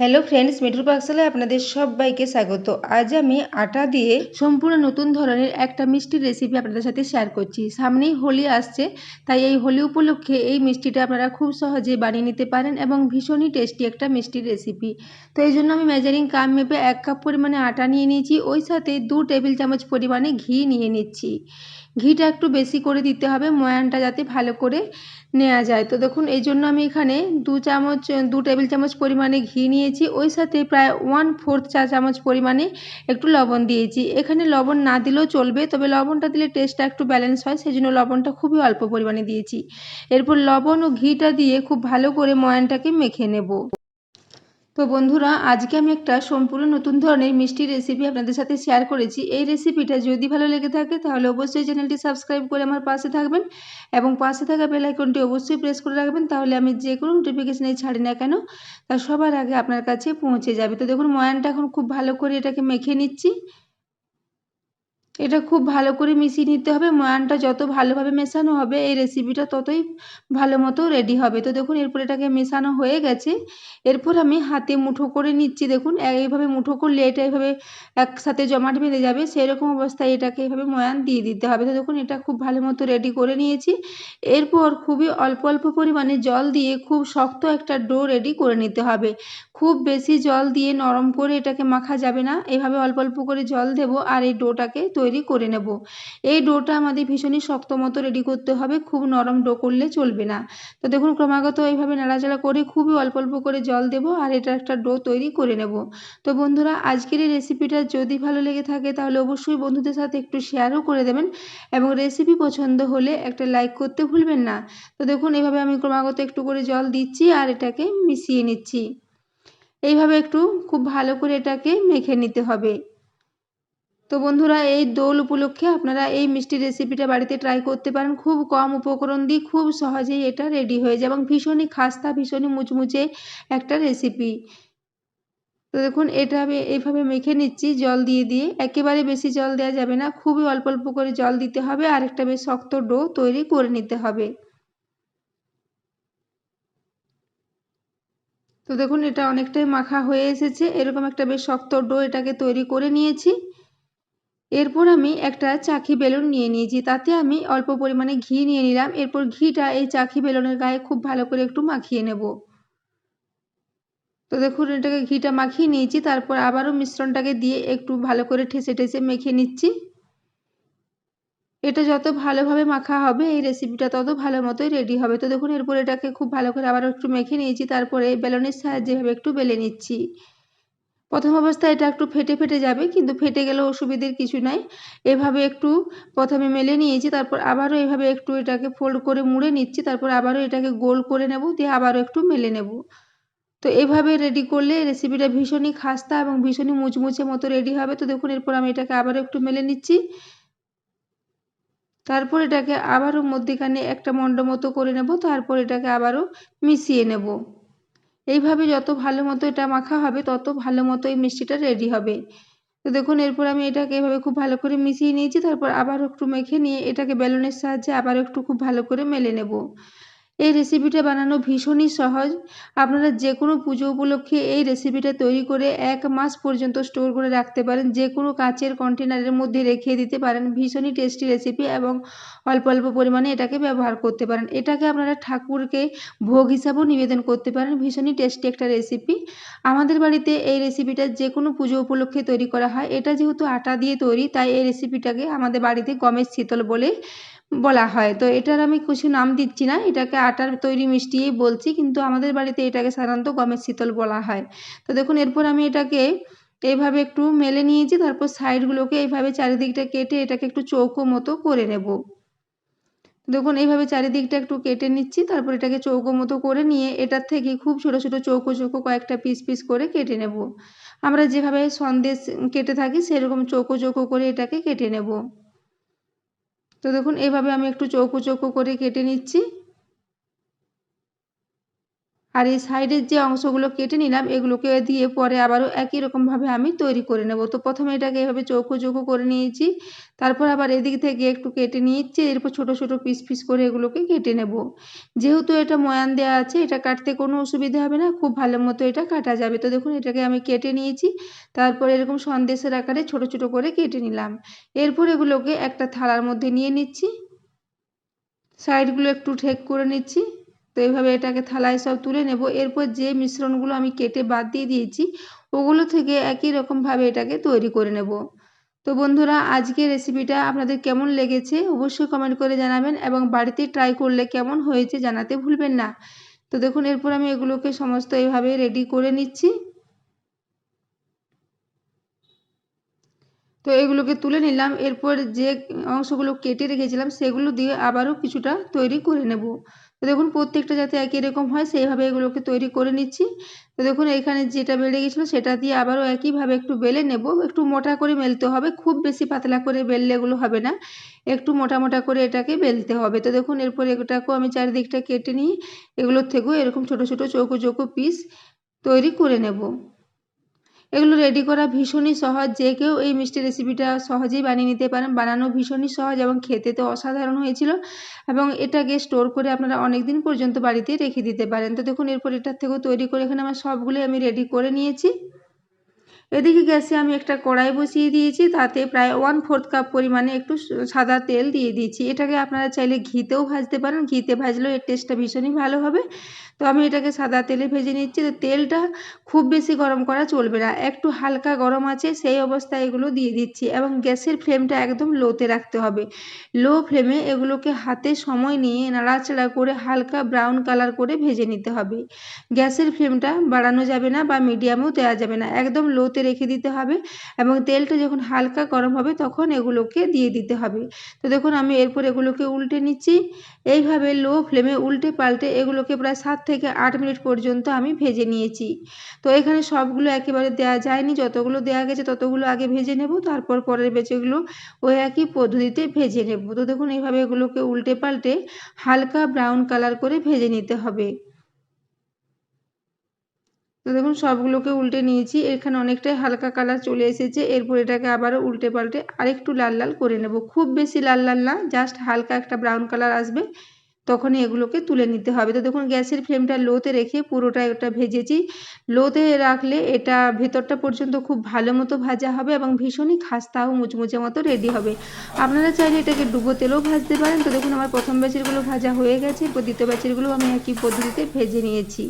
Hello friends মিঠুর পাকশালায় আপনাদের সবাইকে স্বাগত। আজ আমি আটা দিয়ে সম্পূর্ণ নতুন ধরনের একটা মিষ্টির রেসিপি আপনাদের সাথে শেয়ার করছি। সামনেই হোলি আসছে, তাই এই হোলি উপলক্ষে এই মিষ্টিটা আপনারা খুব সহজে বানিয়ে নিতে পারেন এবং ভীষণই টেস্টি একটা মিষ্টির রেসিপি তো এই জন্য আমি মেজারিং কাপ মেপে এক কাপ পরিমাণে আটা নিয়ে নিয়েছি, ওই সাথে দু টেবিল চামচ পরিমাণে ঘি নিয়ে নিচ্ছি। ঘিটা একটু বেশি করে দিতে হবে, ময়ানটা যাতে ভালো করে নেওয়া যায়। তো দেখুন, এই জন্য আমি এখানে দু চামচ, দু টেবিল চামচ পরিমাণে ঘি নিয়েছি। ওই সাথে প্রায় ওয়ান ফোর্থ চা চামচ পরিমাণে একটু লবণ দিয়েছি। এখানে লবণ না দিলেও চলবে, তবে লবণটা দিলে টেস্টটা একটু ব্যালেন্স হয়, সেই জন্য লবণটা খুবই অল্প পরিমাণে দিয়েছি। এরপর লবণ ও ঘিটা দিয়ে খুব ভালো করে ময়ানটাকে মেখে নেব। তো বন্ধুরা, আজকে আমি একটা সম্পূর্ণ নতুন ধরনের মিষ্টি রেসিপি আপনাদের সাথে শেয়ার করেছি। এই রেসিপিটা যদি ভালো লেগে থাকে, তাহলে অবশ্যই চ্যানেলটি সাবস্ক্রাইব করে আমার পাশে থাকবেন এবং পাশে থাকা বেল আইকনটি অবশ্যই প্রেস করে রাখবেন, তাহলে আমি যে কোনো নোটিফিকেশানে ছাড়ি না কেন, তা সবার আগে আপনার কাছে পৌঁছে যাবে। তো দেখুন, ময়ানটা এখন খুব ভালো করে এটাকে মেখে নিচ্ছি। এটা খুব ভালো করে মিশিয়ে নিতে হবে। ময়ানটা যত ভালোভাবে মেশানো হবে, এই রেসিপিটা ততই ভালো মতো রেডি হবে। তো দেখুন, এরপর এটাকে মেশানো হয়ে গেছে। এরপর আমি হাতে মুঠো করে নিচ্ছি। দেখুন, এইভাবে মুঠো করলে এটা এইভাবে একসাথে জমাট বেঁধে যাবে। সেরকম অবস্থায় এটাকে এইভাবে ময়ান দিয়ে দিতে হবে। তো দেখুন, এটা খুব ভালো মতো রেডি করে নিয়েছি। এরপর খুবই অল্প অল্প পরিমাণে জল দিয়ে খুব শক্ত একটা ডো রেডি করে নিতে হবে। খুব বেশি জল দিয়ে নরম করে এটাকে মাখা যাবে না। এভাবে অল্প অল্প করে জল দেব আর এই ডোটাকে তৈরি করে নেব। এই ডোটা আমাদের ভীষণই শক্ত মতো রেডি করতে হবে, খুব নরম ডো করলে চলবে না। তো দেখুন, ক্রমাগত এইভাবে নাড়াচাড়া করে খুবই অল্প অল্প করে জল দেব আর এটা একটা ডো তৈরি করে নেব। তো বন্ধুরা, আজকের এই রেসিপিটা যদি ভালো লেগে থাকে তাহলে অবশ্যই বন্ধুদের সাথে একটু শেয়ারও করে দেবেন এবং রেসিপি পছন্দ হলে একটা লাইক করতে ভুলবেন না। তো দেখুন, এইভাবে আমি ক্রমাগত একটু করে জল দিচ্ছি আর এটাকে মিশিয়ে নিচ্ছি। এইভাবে একটু খুব ভালো করে এটাকে মেখে নিতে হবে। তো বন্ধুরা, এই দোল উপলক্ষে আপনারা এই মিষ্টি রেসিপিটা বাড়িতে ট্রাই করতে পারেন। খুব কম উপকরণ দিয়ে খুব সহজেই এটা রেডি হয়ে যায় এবং ভীষণই খাস্তা, ভীষণই মুচমুচে একটা রেসিপি তো দেখুন, এটা আমি এইভাবে মেখে নিচ্ছি, জল দিয়ে দিয়ে। একেবারে বেশি জল দেওয়া যাবে না, খুবই অল্প অল্প করে জল দিতে হবে, আর একটা বেশ শক্ত ডো তৈরি করে নিতে হবে। তো দেখুন, এটা অনেকটাই মাখা হয়ে এসেছে। এরকম একটা বেশ শক্ত ডো এটাকে তৈরি করে নিয়েছি। এরপর আমি একটা চাকি বেলুন নিয়ে নিয়েছি, তাতে আমি অল্প পরিমাণে ঘি নিয়ে নিলাম। এরপর ঘিটা এই চাকি বেলুনের গায়ে খুব ভালো করে একটু মাখিয়ে নেব। তো দেখুন, এটাকে ঘিটা মাখিয়ে নিয়েছি, তারপর আবারও মিশ্রণটাকে দিয়ে একটু ভালো করে ঠেসে ঠেসে মেখে নিচ্ছি। এটা যত ভালোভাবে মাখা হবে, এই রেসিপিটা তত ভালো মতোই রেডি হবে। তো দেখুন, এরপর এটাকে খুব ভালো করে আবারও একটু মেখে নিয়েছি, তারপরে বেলনের সাহায্যে এভাবে একটু বেলে নিচ্ছি। প্রথম অবস্থায় এটা একটু ফেটে ফেটে যাবে, কিন্তু ফেটে গেলেও অসুবিধের কিছু নাই। এভাবে একটু প্রথমে মেলে নিয়েছি, তারপর আবারও এভাবে একটু এটাকে ফোল্ড করে মুড়ে নিচ্ছি, তারপর আবারও এটাকে গোল করে নেব, দিয়ে আবারও একটু মেলে নেব। তো এভাবে রেডি করলে রেসিপিটা ভীষণই খাস্তা এবং ভীষণই মুচমুচে মতো রেডি হবে। তো দেখুন, এরপর আমি এটাকে আবারও একটু মেলে নিচ্ছি। তারপর এটাকে আবারও মধ্যেখানে একটা মন্ড মতো করে নেব, তারপর এটাকে আবারও মিশিয়ে নেব। এইভাবে যত ভালো মতো এটা মাখা হবে, তত ভালো মতো এই মিষ্টিটা রেডি হবে। তো দেখুন, এরপর আমি এটাকে এভাবে খুব ভালো করে মিশিয়ে নিয়েছি, তারপর আবার একটু মেখে নিয়ে এটাকে বেলুনের সাহায্যে আবার একটু খুব ভালো করে মেলে নেব। এই রেসিপিটা বানানো ভীষণই সহজ। আপনারা যে কোনো পুজো উপলক্ষে এই রেসিপিটা তৈরি করে এক মাস পর্যন্ত স্টোর করে রাখতে পারেন। যে কোনো কাচের কন্টেনারের মধ্যে রেখে দিতে পারেন। ভীষণই টেস্টি রেসিপি এবং অল্প অল্প পরিমাণে এটাকে ব্যবহার করতে পারেন। এটাকে আপনারা ঠাকুরকে ভোগ হিসাবেও নিবেদন করতে পারেন। ভীষণই টেস্টি একটা রেসিপি আমাদের বাড়িতে এই রেসিপিটা যে কোনো পুজো উপলক্ষে তৈরি করা হয়। এটা যেহেতু আটা দিয়ে তৈরি, তাই এই রেসিপিটাকে আমাদের বাড়িতে গমের শীতল বলে বলা হয়। তো এটার আমি কিছু নাম দিচ্ছি না। এটাকে আটার তৈরি মিষ্টিই বলছি, কিন্তু আমাদের বাড়িতে এটাকে সাধারণত গমের শীতল বলা হয়। তো দেখুন, এরপর আমি এটাকে এইভাবে একটু মেলে নিয়েছি, তারপর সাইডগুলোকে এইভাবে চারিদিকটা কেটে এটাকে একটু চৌকো মতো করে নেব। দেখুন, এইভাবে চারিদিকটা একটু কেটে নিচ্ছি, তারপর এটাকে চৌকো মতো করে নিয়ে এটার থেকে খুব ছোটো ছোটো চৌকো চৌকো কয়েকটা পিস পিস করে কেটে নেব। আমরা যেভাবে সন্দেশ কেটে থাকি, সেরকম চৌকো চৌকো করে এটাকে কেটে নেব। তো দেখুন এইভাবে আমি একটু চৌকো চৌকো করে কেটে নিচ্ছি। আর এই সাইডের যে অংশগুলো কেটে নিলাম, এগুলোকে দিয়ে পরে আবারও একই রকমভাবে আমি তৈরি করে নেব। তো প্রথমে এটাকে এভাবে চৌকো চৌকো করে নিয়েছি। তারপর আবার এদিক থেকে একটু কেটে নিয়েছি এরপর ছোট ছোট পিস পিস করে এগুলোকে কেটে নেব। যেহেতু এটা ময়ান দেওয়া আছে, এটা কাটতে কোনো অসুবিধা হবে না, খুব ভালো মতো এটা কাটা যাবে। তো দেখুন, এটাকে আমি কেটে নিয়েছি। তারপর এরকম সন্দেশের আকারে ছোট ছোট করে কেটে নিলাম। এরপর এগুলোকে একটা থালার মধ্যে নিয়ে নিচ্ছি। সাইডগুলো একটু ঠেক করে নিচ্ছি। তো এইভাবে এটাকে থালায় সব তুলে নেব। এরপর যে মিশ্রণগুলো আমি কেটে বাদ দিয়ে দিয়েছি, ওগুলো থেকে একই রকমভাবে এটাকে তৈরি করে নেব। তো বন্ধুরা আজকে রেসিপিটা আপনাদের কেমন লেগেছে অবশ্যই কমেন্ট করে জানাবেন এবং বাড়িতে ট্রাই করলে কেমন হয়েছে জানাতে ভুলবেন না। তো দেখুন, এরপর আমি এগুলোকে সমস্ত এইভাবে রেডি করে নিচ্ছি। তো এগুলোকে তুলে নিলাম, এরপর যে অংশগুলো কেটে রেখেছিলাম সেগুলো দিয়ে আবারও কিছুটা তৈরি করে নেব। তো দেখুন প্রত্যেকটা যাতে একই রকম হয় সেইভাবে এগুলোকে তৈরি করে নিচ্ছি। তো দেখুন এখানে যেটা বেড়ে গেছিল সেটা দিয়ে আবারও একইভাবে একটু বেলে নেব। একটু মোটা করে মেলতে হবে, খুব বেশি পাতলা করে বেললে এগুলো হবে না। একটু মোটা মোটা করে এটাকে বেলতে হবে। তো দেখুন এরপর এটাকেও আমি চারিদিকটা কেটে নিয়ে এগুলোর থেকেও এরকম ছোট ছোট চৌকো চৌকো পিস তৈরি করে নেব। এগুলো রেডি করা ভীষণই সহজ। যে কেউ এই মিষ্টি রেসিপিটা সহজেই বানিয়ে নিতে পারেন। বানানো ভীষণই সহজ এবং খেতে তো অসাধারণ হয়েছিল এবং এটাকে স্টোর করে আপনারা অনেক দিন পর্যন্ত বাড়িতে রেখে দিতে পারেন। তো দেখুন, এরপর এটার থেকেও তৈরি করে এখানে আমার সবগুলোই আমি রেডি করে নিয়েছি। এদিকে গ্যাসে আমি একটা কড়াই বসিয়ে দিয়েছি, তাতে প্রায় ওয়ান ফোর্থ কাপ পরিমাণে একটু সাদা তেল দিয়ে দিয়েছি। এটাকে আপনারা চাইলে ঘিতেও ভাজতে পারেন, ঘিতে ভাজলেও এর টেস্টটা ভীষণই ভালো হবে। তো আমি এটাকে সাদা তেলে ভেজে নিচ্ছি, তো তেলটা খুব বেশি গরম করা চলবে না, একটু হালকা গরম আছে, সেই অবস্থায় এগুলো দিয়ে দিচ্ছি এবং গ্যাসের ফ্লেমটা একদম লোতে রাখতে হবে। লো ফ্লেমে এগুলোকে হাতে সময় নিয়ে নাড়াচাড়া করে হালকা ব্রাউন কালার করে ভেজে নিতে হবে। গ্যাসের ফ্লেমটা বাড়ানো যাবে না বা মিডিয়ামেও দেওয়া যাবে না, একদম লোতে রেখে দিতে হবে এবং তেলটা যখন হালকা গরম হবে তখন এগুলোকে দিয়ে দিতে হবে। তো দেখুন আমি এরপর এগুলোকে উল্টে নিচ্ছি। এইভাবে লো ফ্লেমে উল্টে পাল্টে এগুলোকে প্রায় সাত থেকে আট মিনিট পর্যন্ত আমি ভেজে নিয়েছি। তো এখানে সবগুলো একেবারে দেওয়া যায়নি। যতগুলো দেওয়া গেছে ততগুলো আগে ভেজে নেব, তারপর পরের বেচেগুলো ওই একই পদ্ধতিতে ভেজে নেব। তো দেখুন এইভাবে এগুলোকে উল্টে পাল্টে হালকা ব্রাউন কালার করে ভেজে নিতে হবে। তো দেখুন, সবগুলোকে উল্টে নিয়েছি। এখানে অনেকটাই হালকা কালার চলে এসেছে। এরপর এটাকে আবারও উল্টে পাল্টে আরেকটু লাল লাল করে নেব। খুব বেশি লাল লাল না, জাস্ট হালকা একটা ব্রাউন কালার আসবে, তখনই এগুলোকে তুলে নিতে হবে। তো দেখুন, গ্যাসের ফ্লেমটা লোতে রেখে পুরোটা এটা ভেজেছি। লোতে রাখলে এটা ভেতরটা পর্যন্ত খুব ভালো মতো ভাজা হবে এবং ভীষণই খাস্তা ও মুচমুচে মতো রেডি হবে। আপনারা চাইলে এটাকে ডুবো তেলেও ভাজতে পারেন। তো দেখুন, আমার প্রথম ব্যাচেরগুলো ভাজা হয়ে গেছে। দ্বিতীয় ব্যাচেরগুলো আমি একই পদ্ধতিতে ভেজে নিয়েছি।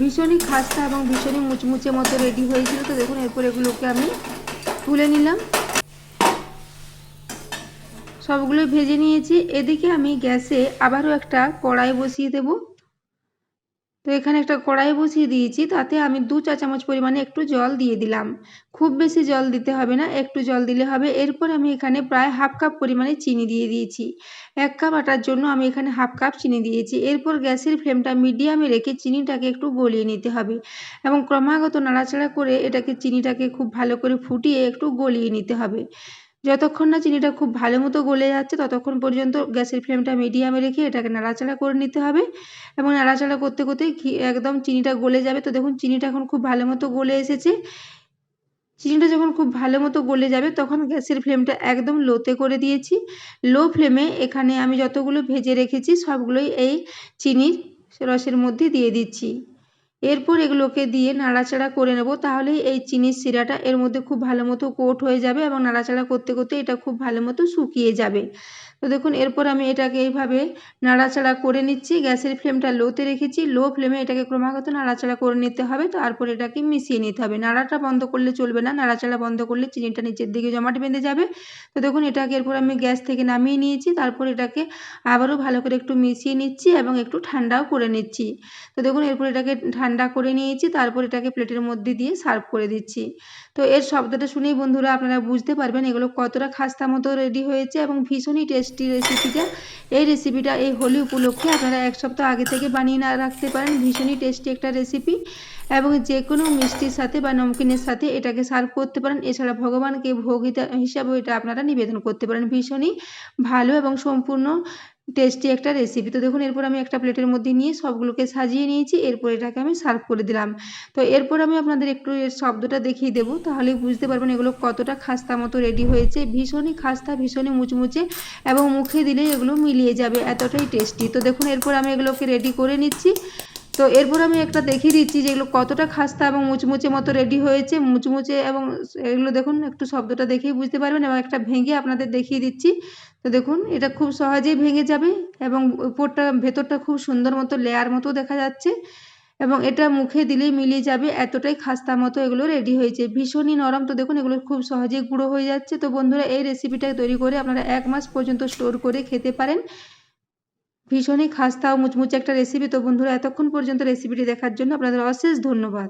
ভীষণই খাস্তা এবং ভীষণই মুচমুচে মতো রেডি হয়েছিল। তো দেখুন, এরপর এগুলোকে আমি তুলে নিলাম। সবগুলো ভেজে নিয়েছি। এদিকে আমি গ্যাসে আবারও একটা কড়াই বসিয়ে দেব। তো এখানে একটা কড়াই বসিয়ে দিয়েছি, তাতে আমি দু চা চামচ পরিমাণে একটু জল দিয়ে দিলাম। খুব বেশি জল দিতে হবে না, একটু জল দিলে হবে। এরপর আমি এখানে প্রায় হাফ কাপ পরিমাণে চিনি দিয়ে দিয়েছি। এক কাপ আটার জন্য আমি এখানে হাফ কাপ চিনি দিয়েছি। এরপর গ্যাসের ফ্লেমটা মিডিয়ামে রেখে চিনিটাকে একটু গলিয়ে নিতে হবে এবং ক্রমাগত নাড়াচাড়া করে এটাকে চিনিটাকে খুব ভালো করে ফুটিয়ে একটু গলিয়ে নিতে হবে। যতক্ষণ না চিনিটা খুব ভালো মতো গলে যাচ্ছে, ততক্ষণ পর্যন্ত গ্যাসের ফ্লেমটা মিডিয়ামে রেখে এটাকে নাড়াচাড়া করে নিতে হবে। এবং নাড়াচাড়া করতে করতে ঘি, একদম চিনিটা গলে যাবে। তো দেখুন, চিনিটা এখন খুব ভালো মতো গলে এসেছে। চিনিটা যখন খুব ভালো মতো গলে যাবে, তখন গ্যাসের ফ্লেমটা একদম লোতে করে দিয়েছি। লো ফ্লেমে এখানে আমি যতগুলো ভেজে রেখেছি, সবগুলোই এই চিনির রসের মধ্যে দিয়ে দিচ্ছি। এরপর এগুলোকে দিয়ে নাড়াচাড়া করে নেব। তাহলেই এই চিনির শিরাটা এর মধ্যে খুব ভালো মতো কোট হয়ে যাবে এবং নাড়াচাড়া করতে করতে এটা খুব ভালো মতো শুকিয়ে যাবে। তো দেখুন, এরপর আমি এটাকে এইভাবে নাড়াচাড়া করে নিচ্ছি। গ্যাসের ফ্লেমটা লোতে রেখেছি। লো ফ্লেমে এটাকে ক্রমাগত নাড়াচাড়া করে নিতে হবে। তারপর এটাকে মিশিয়ে নিতে হবে। নাড়াটা বন্ধ করলে চলবে না। নাড়াচাড়া বন্ধ করলে চিনিটা নিচের দিকে জমাট বেঁধে যাবে। তো দেখুন, এটাকে এরপর আমি গ্যাস থেকে নামিয়ে নিয়েছি। তারপর এটাকে আবারও ভালো করে একটু মিশিয়ে নিচ্ছি এবং একটু ঠান্ডাও করে নিচ্ছি। তো দেখুন, এরপর এটাকে ঠান্ডা করে নিয়েছি। তারপর এটাকে প্লেটের মধ্যে দিয়ে সার্ভ করে দিচ্ছি। তো এর শব্দটা শুনেই বন্ধুরা আপনারা বুঝতে পারবেন এগুলো কতটা খাস্তা মতো রেডি হয়েছে এবং ভীষণই টেস্টি রেসিপিটা এই রেসিপিটা এই হোলি উপলক্ষে আপনারা এক সপ্তাহ আগে থেকে বানিয়ে না রাখতে পারেন। ভীষণই টেস্টি একটা রেসিপি এবং যে কোনো মিষ্টির সাথে বা নমকিনের সাথে এটাকে সার্ভ করতে পারেন। এছাড়া ভগবানকে ভোগ হিসাবে এটা আপনারা নিবেদন করতে পারেন। ভীষণই ভালো এবং সম্পূর্ণ টেস্টি একটা রেসিপি তো দেখুন, এরপর আমি একটা প্লেটের মধ্যে নিয়ে সবগুলোকে সাজিয়ে নিয়েছি, এরপর এটাকে আমি সার্ভ করে দিলাম। তো এরপর আমি আপনাদের একটু এর শব্দটা দেখিয়ে দেবো তাহলে বুঝতে পারবেন এগুলো কতটা খাস্তা মতো রেডি হয়েছে। ভীষণই খাস্তা, ভীষণই মুচমুচে এবং মুখে দিলে এগুলো মিলিয়ে যাবে, এতটাই টেস্টি তো দেখুন, এরপর আমি এগুলোকে রেডি করে নিচ্ছি। তো এরপর আমি একটা দেখিয়ে দিচ্ছি যে এগুলো কতটা খাস্তা এবং মুচমুচে মতো রেডি হয়েছে। মুচমুচে এবং এগুলো দেখুন, একটু শব্দটা দেখেই বুঝতে পারবেন এবং একটা ভেঙে আপনাদের দেখিয়ে দিচ্ছি। তো দেখুন, এটা খুব সহজেই ভেঙে যাবে এবং উপরটা, ভেতরটা খুব সুন্দর মতো লেয়ার মতো দেখা যাচ্ছে এবং এটা মুখে দিলেই মিলিয়ে যাবে, এতটাই খাস্তা মতো এগুলো রেডি হয়েছে। ভীষণই নরম, তো দেখুন, এগুলো খুব সহজেই গুঁড়ো হয়ে যাচ্ছে। তো বন্ধুরা, এই রেসিপিটা তৈরি করে আপনারা এক মাস পর্যন্ত স্টোর করে খেতে পারেন। ভীষণই খাস্তা ও মুচমুচে একটা রেসিপি তো বন্ধুরা, এতক্ষণ পর্যন্ত রেসিপিটি দেখার জন্য আপনাদের অশেষ ধন্যবাদ।